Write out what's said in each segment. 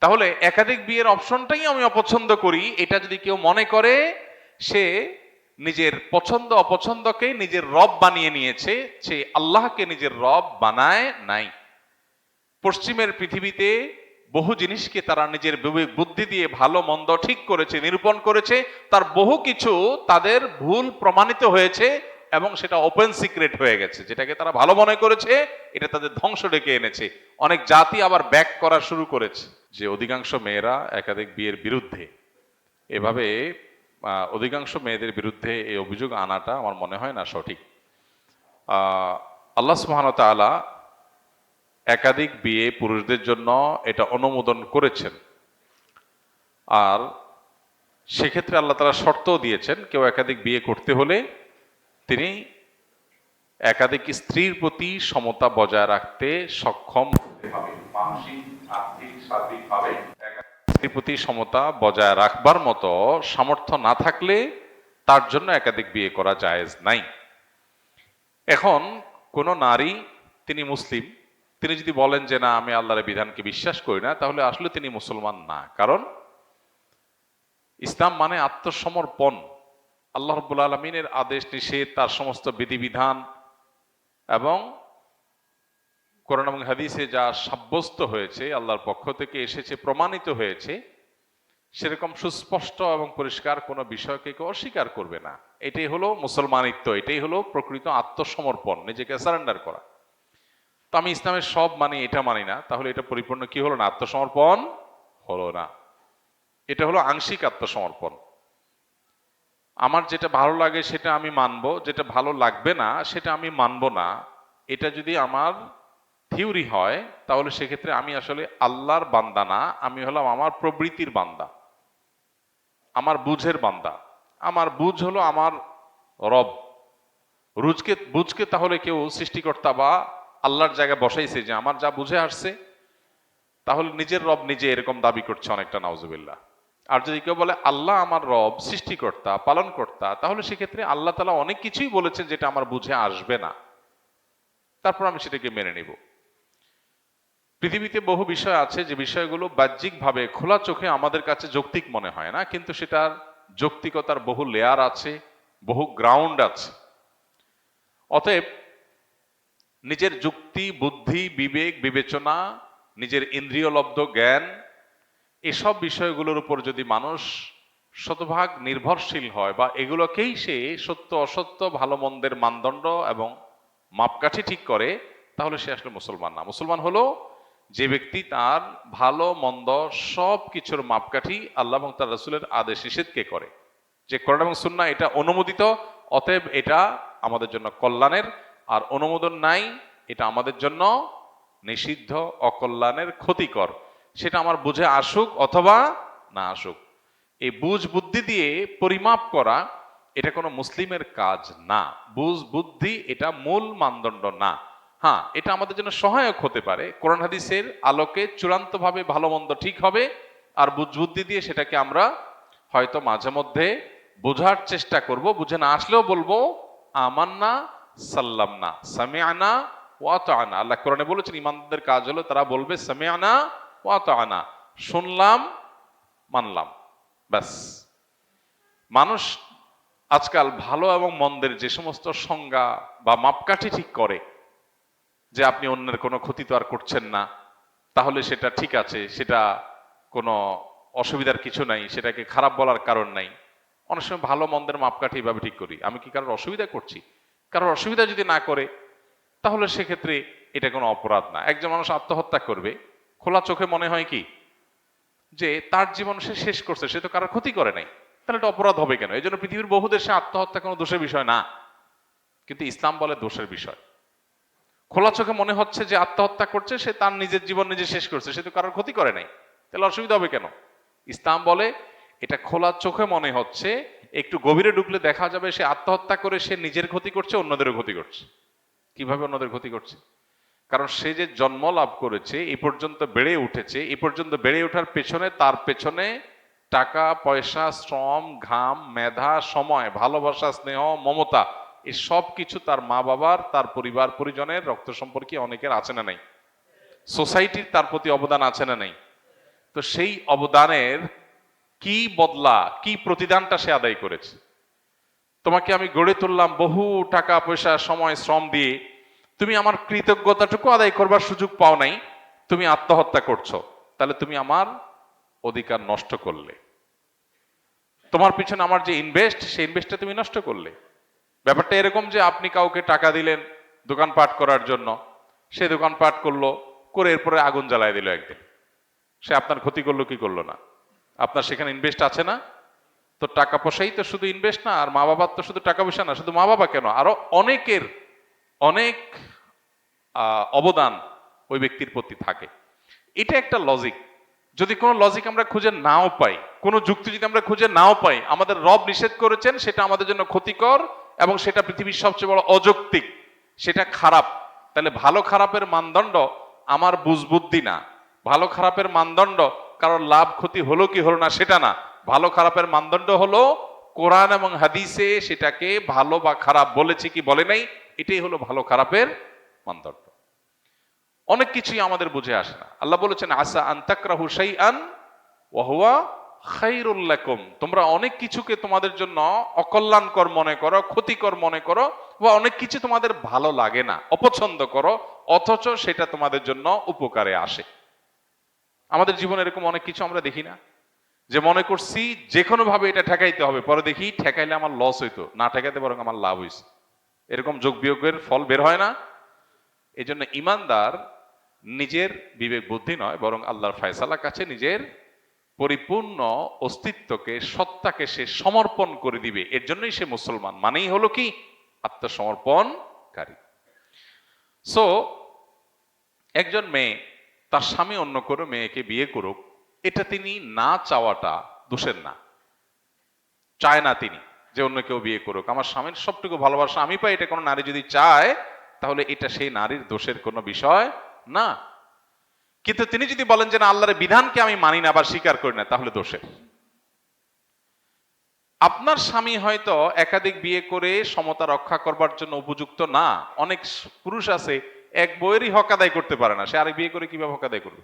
তাহলে একাধিক বিয়ের অপশনটাই আমি অপছন্দ করি। এটা যদি কেউ মনে করে, সে নিজের পছন্দ, অপছন্দকে নিজের রব বানিয়ে নিয়েছে, সে আল্লাহকে নিজের রব বানায় নাই। পশ্চিমের পৃথিবীতে বহু জিনিসকে তারা নিজের বিবেক বুদ্ধি দিয়ে ভালো, মন্দ ঠিক করেছে, নিরূপণ করেছে। তার বহু কিছু তাদের ভুল প্রমাণিত হয়েছে এবং সেটা ওপেন সিক্রেট হয়ে গেছে। যেটাকে তারা ভালো মনে করেছে, এটা তাদের ধ্বংস ডেকে এনেছে। অনেক জাতি আবার ব্যাক করা শুরু করেছে। যে অধিকাংশ মেয়েরা একাধিক বিয়ের বিরুদ্ধে। এভাবে অধিকাংশ মেয়েদের বিরুদ্ধে এই অভিযোগ আনাটা আমার মনে হয় না সঠিক। আল্লাহ তাআলা একাধিক বিয়ে পুরুষদের জন্য এটা অনুমোদন করেছেন। আর সেক্ষেত্রে আল্লাহ তালা শর্তও দিয়েছেন, কেউ একাধিক বিয়ে করতে হলে তিনি একাধিক স্ত্রীর প্রতি সমতা বজায় রাখতে সক্ষম হতে হবে মানসিক, আর্থিক সমতা বজায় রাখবার মতো সামর্থ্য না থাকলে তার জন্য একাধিক বিয়ে করা জায়েজ নাই। এখন কোন নারী, তিনি মুসলিম, তিনি যদি বলেন যে না, আমি আল্লাহর বিধানকে বিশ্বাস করি না, তাহলে আসলে তিনি মুসলমান না। কারণ ইসলাম মানে আত্মসমর্পণ। আল্লাহ রব্বুল আলমিনের আদেশ নিষেধ, তার সমস্ত বিধিবিধান এবং কোরআন এবং হাদিসে যা সাব্যস্ত হয়েছে, আল্লাহর পক্ষ থেকে এসেছে, প্রমাণিত হয়েছে, সেরকম সুস্পষ্ট এবং পরিষ্কার কোনো বিষয়কে কেউ অস্বীকার করবে না। এটাই হলো মুসলমানিত্ব, এটাই হলো প্রকৃত আত্মসমর্পণ, নিজেকে সারেন্ডার করা। তো আমি ইসলামের সব মানি, এটা মানি না, তাহলে এটা পরিপূর্ণ কি হলো না? আত্মসমর্পণ হলো না। এটা হলো আংশিক আত্মসমর্পণ। আমার যেটা ভালো লাগে সেটা আমি মানবো, যেটা ভালো লাগবে না সেটা আমি মানবো না। এটা যদি আমার থিওরি হয়, তাহলে সেক্ষেত্রে আমি আসলে আল্লাহর বান্দা না, আমি হলাম আমার প্রবৃত্তির বান্দা, আমার বুঝের বান্দা। আমার বুঝ হলো আমার রব। রুজকে, বুঝকে তাহলে কেউ সৃষ্টিকর্তা বা আল্লাহর জায়গায় বসাইছে যে আমার যা বুঝে আসছে, তাহলে নিজের রব নিজে এরকম দাবি করছে অনেকটা, নাউজুবিল্লাহ। আর যদি কেউ বলে, আল্লাহ আমার রব, সৃষ্টিকর্তা, পালনকর্তা তাহলে সেক্ষেত্রে আল্লাহ তালা অনেক কিছুই বলেছেন যেটা আমার বুঝে আসবে না। তারপর আমি সেটাকে মেনে নিব। পৃথিবীতে বহু বিষয় আছে যে বিষয়গুলো বাহ্যিকভাবে খোলা চোখে আমাদের কাছে যৌক্তিক মনে হয় না, কিন্তু সেটার যৌক্তিকতার বহু লেয়ার আছে, বহু গ্রাউন্ড আছে। অতএব নিজের যুক্তি, বুদ্ধি, বিবেক, বিবেচনা, নিজের ইন্দ্রিয়লব্ধ জ্ঞান, এসব বিষয়গুলোর উপর যদি মানুষ শতভাগ নির্ভরশীল হয় বা এগুলোকেই সে সত্য, অসত্য, ভালো, মন্দের মানদণ্ড এবং মাপকাঠি ঠিক করে, তাহলে সে আসলে মুসলমান না। মুসলমান হলো যে ব্যক্তি তার ভালো, মন্দ সব কিছুর মাপকাঠি আল্লাহ এবং তার রসুলের আদেশ নিষেধকে করে। যে কোরআন এবং সুন্না এটা অনুমোদিত, অতএব এটা আমাদের জন্য কল্যাণের, আর অনুমোদন নাই, এটা আমাদের জন্য নিষিদ্ধ, অকল্যাণের ক্ষতিকর। সেটা আমার বুঝে আসুক অথবা না আসুক। এই বুঝ বুদ্ধি দিয়ে পরিমাপ করা, এটা কোনো মুসলিমের কাজ না। বুঝ বুদ্ধি এটা মূল মানদণ্ড না। হ্যাঁ এটা আমাদের জন্য সহায়ক হতে পারে। কোরআন হাদিসের আলোকে চূড়ান্তভাবে ভালো মন্দ ঠিক হবে, আর বুদ্ধি দিয়ে সেটাকে আমরা হয়তো মাঝে মধ্যে বোঝার চেষ্টা করব। বুঝে না আসলেও বলব, আমান্না সাল্লাম না সামিয়ানা ওয়াত আনা আল্লাহ কোরআনে বলেছেন ইমানদের কাজ হলো তারা বলবে সামিয়ানা ওয়াত আনা শুনলাম, মানলাম, ব্যাস। মানুষ আজকাল ভালো এবং মন্দের যে সমস্ত সংজ্ঞা বা মাপকাঠি ঠিক করে যে আপনি অন্যের কোনো ক্ষতি তো আর করছেন না, তাহলে সেটা ঠিক আছে, সেটা কোনো অসুবিধার কিছু নাই, সেটাকে খারাপ বলার কারণ নাই। অনেক সময় ভালো মন্দের মাপকাঠি এভাবে ঠিক করি। আমি কি কারোর অসুবিধা করছি? কারোর অসুবিধা যদি না করে, তাহলে সেক্ষেত্রে এটা কোনো অপরাধ না। একজন মানুষ আত্মহত্যা করবে, খোলা চোখে মনে হয় কি? যে তার জীবন সে শেষ করছে, সে তো কারোর ক্ষতি করে নাই। তাহলে এটা অপরাধ হবে কেন? এই জন্য পৃথিবীর বহু দেশে আত্মহত্যা কোনো দোষের বিষয় না। কিন্তু ইসলাম বলে দোষের বিষয়। খোলা চোখে মনে হচ্ছে যে আত্মহত্যা করছে, সে তার নিজের জীবন নিজে শেষ করছে, সে তো কারোর ক্ষতি করে নাই। তাহলে অসুবিধা হবে কেন? ইসলাম বলে, এটা খোলা চোখে মনে হচ্ছে, একটু গভীরে ঢুকলে দেখা যাবে সে আত্মহত্যা করে সে নিজের ক্ষতি করছে, অন্যদেরও ক্ষতি করছে। কীভাবে অন্যদের ক্ষতি করছে? কারণ সে যে জন্ম লাভ করেছে, এ পর্যন্ত বেড়ে উঠেছে, এ পর্যন্ত বেড়ে ওঠার পেছনে, তার পেছনে টাকা, পয়সা, শ্রম, ঘাম, মেধা, সময়, ভালোবাসা, স্নেহ, মমতা এই সব কিছু তার মা বাবার, তার পরিবার, পরিজনের রক্ত সম্পর্কে অনেকের আছে না নাই? সোসাইটির তার প্রতি অবদান আছে না নাই? তো সেই অবদানের কি বদলা, কি প্রতিদানটা সে আদায় করেছে? তোমাকে আমি গড়ে তুললাম বহু টাকা, পয়সা, সময়, শ্রম দিয়ে। তুমি আমার কৃতজ্ঞতাটুকু আদায় করবার সুযোগ পাও নাই। তুমি আত্মহত্যা করছ। তাহলে তুমি আমার অধিকার নষ্ট করলে। তোমার পিছনে আমার যে ইনভেস্ট সেই ইনভেস্টটা তুমি নষ্ট করলে। ব্যাপারটা এরকম যে আপনি কাউকে টাকা দিলেন দোকান দোকানপাট করার জন্য, সে দোকান দোকানপাট করল, করে এরপরে আগুন জ্বালায় দিল একদিন। সে আপনার ক্ষতি করল, কি করল না? আপনার সেখানে ইনভেস্ট আছে না? তো টাকা পয়সাই তো শুধু ইনভেস্ট না, আর মা বাবার তো শুধু টাকা পয়সা না, শুধু মা বাবা কেন? আরও অনেকের অনেক অবদান ওই ব্যক্তির প্রতি থাকে। এটা একটা লজিক যদি কোনো লজিক আমরা খুঁজে নাও পাই, কোনো যুক্তি যদি আমরা খুঁজে নাও পাই, আমাদের রব নিষেধ করেছেন, সেটা আমাদের জন্য ক্ষতিকর এবং সেটা পৃথিবীর সবচেয়ে বড় অযৌক্তিক, সেটা খারাপ। তাহলে ভালো খারাপের মানদণ্ড আমার বুঝবুদ্ধি না। ভালো খারাপের মানদণ্ড, কারোর লাভ ক্ষতি হলো কি হলো না সেটা না। ভালো খারাপের মানদণ্ড হলো কোরআন এবং হাদিসে সেটাকে ভালো বা খারাপ বলেছে কি বলে নাই, এটাই হলো ভালো খারাপের মানদণ্ড। অনেক কিছুই আমাদের বুঝে আসে না। আল্লাহ বলেছেন, আসা আন্তাকরাহু সেই আন ওয়াহুয়া খাইরুল্লাকুম তোমরা অনেক কিছুকে তোমাদের জন্য অকল্যাণকর মনে করো, ক্ষতিকর মনে করো, বা অনেক কিছু তোমাদের ভালো লাগে না, অপছন্দ করো, অথচ সেটা তোমাদের জন্য উপকারে আসে। আমাদের জীবনে এরকম অনেক কিছু আমরা দেখি না। যে মনে করছি যে ভাবে এটা ঠেকাইতে হবে, পরে দেখি ঠেকাইলে আমার লস হইতো, না ঠেকাইতে বরং আমার লাভ হয়েছে এরকম যোগ বিয়োগের ফল বের হয় না। এই জন্য ইমানদার নিজের বিবেক বুদ্ধি নয়, বরং আল্লাহর ফয়সালার কাছে নিজের পরিপূর্ণ অস্তিত্বকে, সত্তাকে সে সমর্পণ করে দিবে। এর জন্যই সে মুসলমান। মানেই হলো কি? আত্মসমর্পণকারী। সো একজন মেয়ে, তার স্বামী অন্য কোনো মেয়েকে বিয়ে করুক, এটা তিনি না চাওয়াটা দোষের না। চায় না তিনি যে অন্য কেউ বিয়ে করুক। আমার স্বামীর সবটুকু ভালোবাসা আমি পাই, এটা কোনো নারী যদি চায়, তাহলে এটা সেই নারীর দোষের কোনো বিষয় না। কিন্তু তিনি যদি বলেন যে না, আল্লাহর বিধানকে আমি মানি না বা স্বীকার করি না, তাহলে দোষের আপনার স্বামী হয়তো একাধিক বিয়ে করে সমতা রক্ষা করবার জন্য উপযুক্ত না। অনেক পুরুষ আছে, এক বইয়েরই হক আদায় করতে পারে না, সে আরেক বিয়ে করে কীভাবে হক আদায় করবে?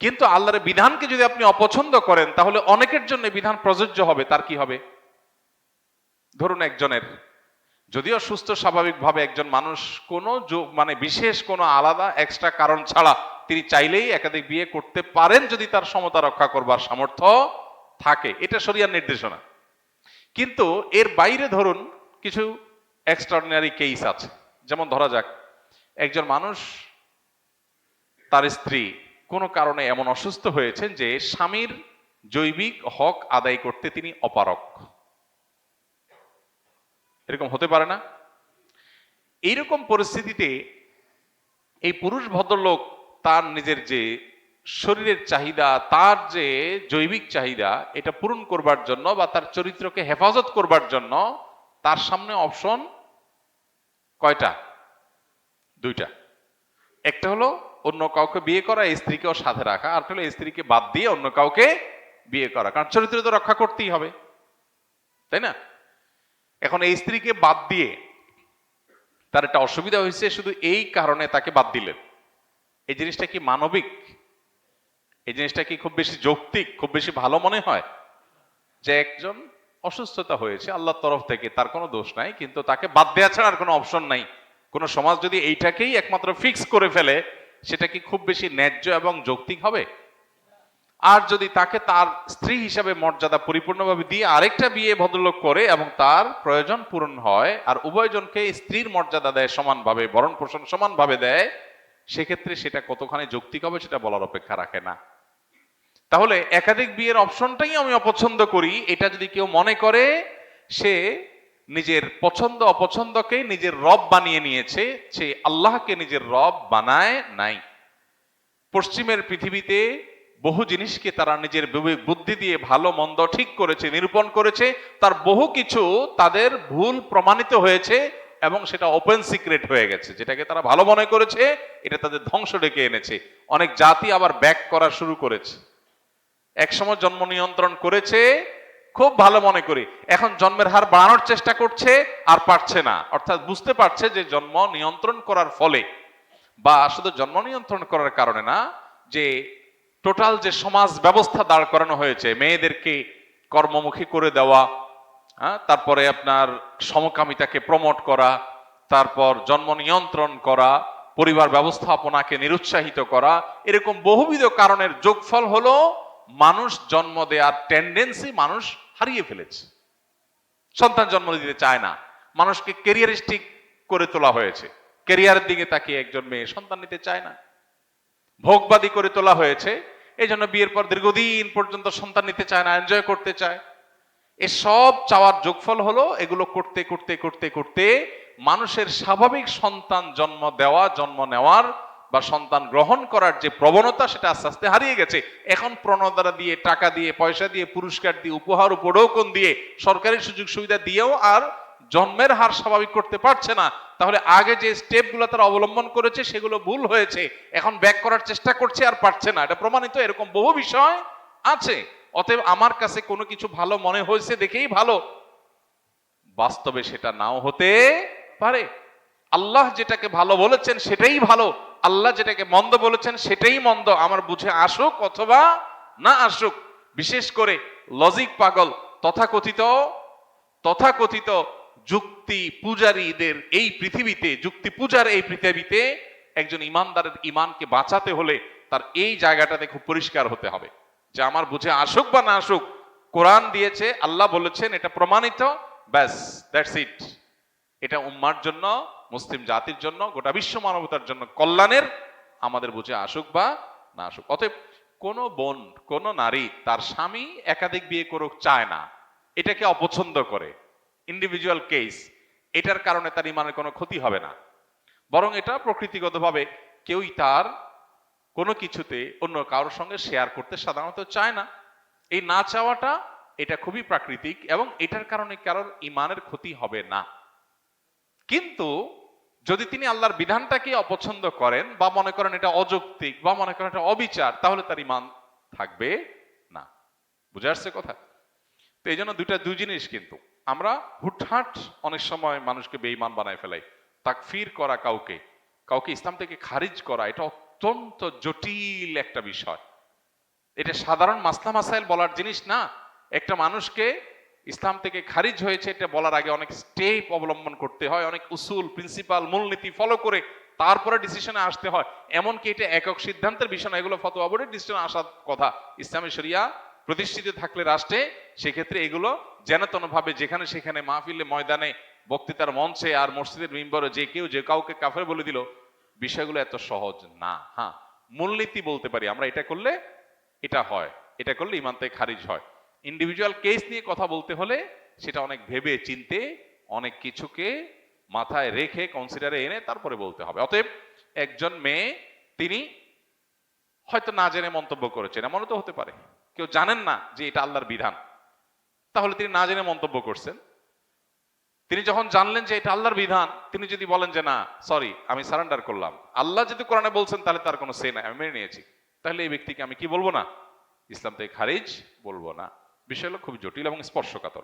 কিন্তু আল্লাহর বিধানকে যদি আপনি অপছন্দ করেন, তাহলে অনেকের জন্য বিধান প্রযোজ্য হবে, তার কি হবে? ধরুন একজনের যদিও সুস্থ স্বাভাবিকভাবে একজন মানুষ কোনো মানে বিশেষ কোনো আলাদা এক্সট্রা কারণ ছাড়া তিনি চাইলেই একাধিক বিয়ে করতে পারেন যদি তার সমতা রক্ষা করবার সামর্থ্য থাকে। এটা শরিয়ার নির্দেশনা। কিন্তু এর বাইরে ধরুন কিছু এক্সট্রাঅর্ডিনারি কেস আছে। যেমন ধরা যাক, একজন মানুষ তার স্ত্রী কোনো কারণে এমন অসুস্থ হয়েছেন যে স্বামীর জৈবিক হক আদায় করতে তিনি অপারক এরকম হতে পারে না। এইরকম পরিস্থিতিতে এই পুরুষ ভদ্রলোক তার নিজের যে শরীরের চাহিদা, তার যে জৈবিক চাহিদা, এটা পূরণ করবার জন্য বা তার চরিত্রকে হেফাজত করবার জন্য তার সামনে অপশন কয়টা? দুইটা। একটা হলো অন্য কাউকে বিয়ে করা স্ত্রীকে স্ত্রীকেও সাথে রাখা। আর হলো স্ত্রীকে বাদ দিয়ে অন্য কাউকে বিয়ে করা। কারণ চরিত্র তো রক্ষা করতেই হবে। তাই না? এখন এই স্ত্রীকে বাদ দিয়ে তার একটা অসুবিধা হয়েছে, শুধু এই কারণে তাকে বাদ দিলেন। এই জিনিসটা কি মানবিক? এই জিনিসটা কি খুব বেশি যৌক্তিক, খুব বেশি ভালো মনে হয়? যে একজন অসুস্থতা হয়েছে, আল্লাহর তরফ থেকে তার কোনো দোষ নাই, কিন্তু তাকে বাদ দেওয়া ছাড়া আর কোনো অপশন নাই। কোন সমাজ যদি এইটাকেই একমাত্র ফিক্স করে ফেলে, সেটা কি খুব বেশি ন্যায্য এবং যৌক্তিক হবে? আর যদি তাকে তার স্ত্রী হিসাবে মর্যাদা পরিপূর্ণভাবে দিয়ে আরেকটা বিয়ে ভদ্রলোক করে এবং তার প্রয়োজন পূরণ হয় আর উভয়জনকে স্ত্রীর মর্যাদা দেয় সমানভাবে ভরণ পোষণ সমানভাবে দেয়, সেক্ষেত্রে সেটা কতখানি যৌক্তিক হবে সেটা বলার অপেক্ষা রাখে না। তাহলে একাধিক বিয়ের অপশনটাই আমি অপছন্দ করি। এটা যদি কেউ মনে করে, সে নিজের পছন্দ, অপছন্দকে নিজের রব বানিয়ে নিয়েছে, সে আল্লাহকে নিজের রব বানায় নাই। পশ্চিমের পৃথিবীতে বহু জিনিসকে তারা নিজের বিবেক বুদ্ধি দিয়ে ভালো, মন্দ ঠিক করেছে, নিরূপণ করেছে, তার বহু কিছু তাদের ভুল প্রমাণিত হয়েছে এবং সেটা ওপেন সিক্রেট হয়ে গেছে। যেটাকে তারা ভালো মনে করেছে, এটা তাদের ধ্বংস ডেকে এনেছে। অনেক জাতি আবার ব্যাক করা শুরু করেছে। একসময় জন্ম নিয়ন্ত্রণ করেছে, খুব ভালো মনে করি। এখন জন্মের হার বাড়ানোর চেষ্টা করছে, আর পারছে না। অর্থাৎ বুঝতে পারছে যে জন্ম নিয়ন্ত্রণ করার ফলে, বা শুধু জন্ম নিয়ন্ত্রণ করার কারণে না, যে টোটাল যে সমাজ ব্যবস্থা দাঁড় করানো হয়েছে, মেয়েদেরকে কর্মমুখী করে দেওয়া হ্যাঁ তারপরে আপনার সমকামিতাকে প্রমোট করা, তারপর জন্ম নিয়ন্ত্রণ করা, পরিবার ব্যবস্থাপনাকে নিরুৎসাহিত করা, এরকম বহুবিধ কারণের যোগফল হলো মানুষ জন্ম দেওয়ার টেন্ডেন্সি মানুষ হারিয়ে ফেলেছে। সন্তান জন্ম দিতে চায় না, মানুষকে কেরিয়ারিস্টিক করে তোলা হয়েছে। কেরিয়ারের দিকে তাকিয়ে একজন মেয়ে সন্তান নিতে চায় না। ভোগবাদী করে তোলা হয়েছে। এই জন্য বিয়ের পর দীর্ঘদিন পর্যন্ত সন্তান নিতে চায় না এনজয় করতে চায়। এসব চাওয়ার যোগফল হলো এগুলো করতে করতে করতে করতে মানুষের স্বাভাবিক সন্তান জন্ম দেওয়া, জন্ম নেওয়ার বা সন্তান গ্রহণ করার যে প্রবণতা, সেটা আস্তে আস্তে হারিয়ে গেছে। এখন প্রণোদনা দিয়ে, টাকা দিয়ে, পয়সা দিয়ে, পুরস্কার দিয়ে, উপহার, উপঢৌকন দিয়ে, সরকারি সুযোগ সুবিধা দিয়েও আর জন্মের হার স্বাভাবিক করতে পারছে না, তাহলে আগে যে স্টেপগুলো তারা অবলম্বন করেছে সেগুলো ভুল হয়েছে, এখন ব্যাক করার চেষ্টা করছে আর পারছে না। এটা প্রমাণিত, এরকম বহু বিষয় আছে। অতএব আমার কাছে কোনো কিছু ভালো মনে হয়েছে দেখেই ভালো। বাস্তবে সেটা নাও হতে পারে। আল্লাহ যেটাকে ভালো বলেছেন সেটাই ভালো। আল্লাহ যেটাকে মন্দ বলেছেন সেটাই মন্দ। আমার বুঝে আসুক অথবা না আসুক, বিশেষ করে লজিক পাগল, তথাকথিত তথাকথিত যুক্তি পূজারীদের এই পৃথিবীতে, যুক্তি পূজার এই পৃথিবীতে একজন ইমানদারের ইমানকে বাঁচাতে হলে তার এই জায়গাটাতে খুব পরিষ্কার হতে হবে। যে আমার বুঝে আসুক বা না আসুক, কোরআন দিয়েছে, আল্লাহ বলেছেন, এটা প্রমাণিত, ব্যাস, দ্যাটস ইট। এটা উম্মার জন্য, মুসলিম জাতির জন্য, গোটা বিশ্ব মানবতার জন্য কল্যাণের, আমাদের বুঝে আসুক বা না আসুক। অতএব কোনো বোন, কোন নারী তার স্বামী একাধিক বিয়ে করুক, চায় না। এটাকে অপছন্দ করে। ইন্ডিভিজুয়াল কেস এটার কারণে তার ইমানের কোনো ক্ষতি হবে না। বরং এটা প্রকৃতিগতভাবে কেউই তার কোনো কিছুতে অন্য কারোর সঙ্গে শেয়ার করতে সাধারণত চায় না। এই না চাওয়াটা এটা খুবই প্রাকৃতিক এবং এটার কারণে কারোর ইমানের ক্ষতি হবে না। কিন্তু যদি তিনি আল্লাহর বিধানটাকে অপছন্দ করেন বা মনে করেন এটা অযৌক্তিক বা মনে করেন এটা অবিচার, তাহলে তার ইমান থাকবে না। বুঝে আসছে কথা? তো এই জন্য দুইটা, দুই জিনিস কিন্তু। আমরা হুটহাট অনেক সময় মানুষকে বেঈমান বানায় ফেলাই। তাকফির করা কাউকে কাউকে ইসলাম থেকে খারিজ করা, এটা অত্যন্ত জটিল একটা বিষয়। এটা সাধারণ মাসলা মাসাইল বলার জিনিস না। একটা মানুষকে ইসলাম থেকে খারিজ হয়েছে এটা বলার আগে অনেক স্টেপ অবলম্বন করতে হয়, অনেক উসুল, প্রিন্সিপাল, মূলনীতি ফলো করে তারপরে ডিসিশনে আসতে হয়। এমনকি এটা একক সিদ্ধান্তের বিষয় না, এগুলো ফতোয়া বোর্ডের ডিসিশনে আসার কথা। ইসলামী শরিয়া প্রতিষ্ঠিত থাকলে রাষ্ট্রে, সেক্ষেত্রে এগুলো যেন ভাবে যেখানে সেখানে মাহফিলে, ময়দানে বক্তৃতার মঞ্চে আর মসজিদের মিম্বরে যে কেউ, যে কাউকে কাফের বলে দিল, বিষয়গুলো এত সহজ না। হ্যাঁ মূলনীতি বলতে পারি আমরা, এটা করলে এটা হয়, এটা করলে ইমান থেকে খারিজ হয়। ইন্ডিভিজুয়াল কেস নিয়ে কথা বলতে হলে সেটা অনেক ভেবে চিনতে, অনেক কিছুকে মাথায় রেখে কনসিডারে এনে তারপরে বলতে হবে। অতএব একজন মেয়ে, তিনি হয়তো না জেনে মন্তব্য করেছেন, এমনও তো হতে পারে। কেউ জানেন না যে এটা আল্লাহর বিধান। তাহলে তিনি না জেনে মন্তব্য করছেন। তিনি যখন জানলেন যে এটা আল্লাহর বিধান, তিনি যদি বলেন যে না সরি আমি সারেন্ডার করলাম। আল্লাহ যদি কোরআনে বলছেন, তাহলে তার কোনো সে নাই, আমি মেনে নিয়েছি। তাহলে এই ব্যক্তিকে আমি কি বলব না? ইসলাম থেকে খারিজ বলব না। বিষয় হলো খুব জটিল এবং স্পর্শকাতর।